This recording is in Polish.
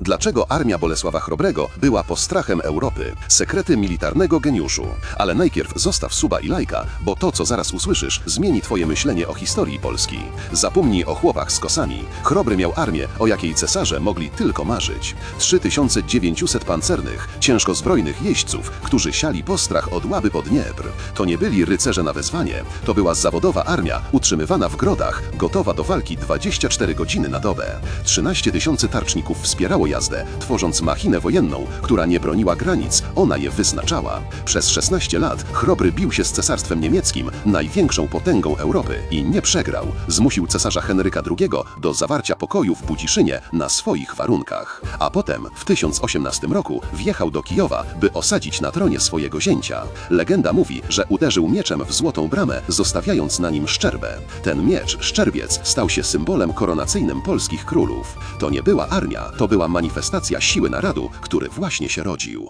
Dlaczego armia Bolesława Chrobrego była postrachem Europy? Sekrety militarnego geniuszu. Ale najpierw zostaw suba i lajka, bo to, co zaraz usłyszysz, zmieni twoje myślenie o historii Polski. Zapomnij o chłopach z kosami. Chrobry miał armię, o jakiej cesarze mogli tylko marzyć. 3900 pancernych, ciężko zbrojnych jeźdźców, którzy siali postrach od Łaby pod Dniepr. To nie byli rycerze na wezwanie, to była zawodowa armia, utrzymywana w grodach, gotowa do walki 24 godziny na dobę. 13 tysięcy tarczników wspierało jazdę, tworząc machinę wojenną, która nie broniła granic, ona je wyznaczała. Przez 16 lat Chrobry bił się z cesarstwem niemieckim, największą potęgą Europy i nie przegrał. Zmusił cesarza Henryka II do zawarcia pokoju w Budziszynie na swoich warunkach. A potem w 1018 roku wjechał do Kijowa, by osadzić na tronie swojego zięcia. Legenda mówi, że uderzył mieczem w złotą bramę, zostawiając na nim szczerbę. Ten miecz, szczerbiec, stał się symbolem koronacyjnym polskich królów. To nie była armia, to była manifestacja siły narodu, który właśnie się rodził.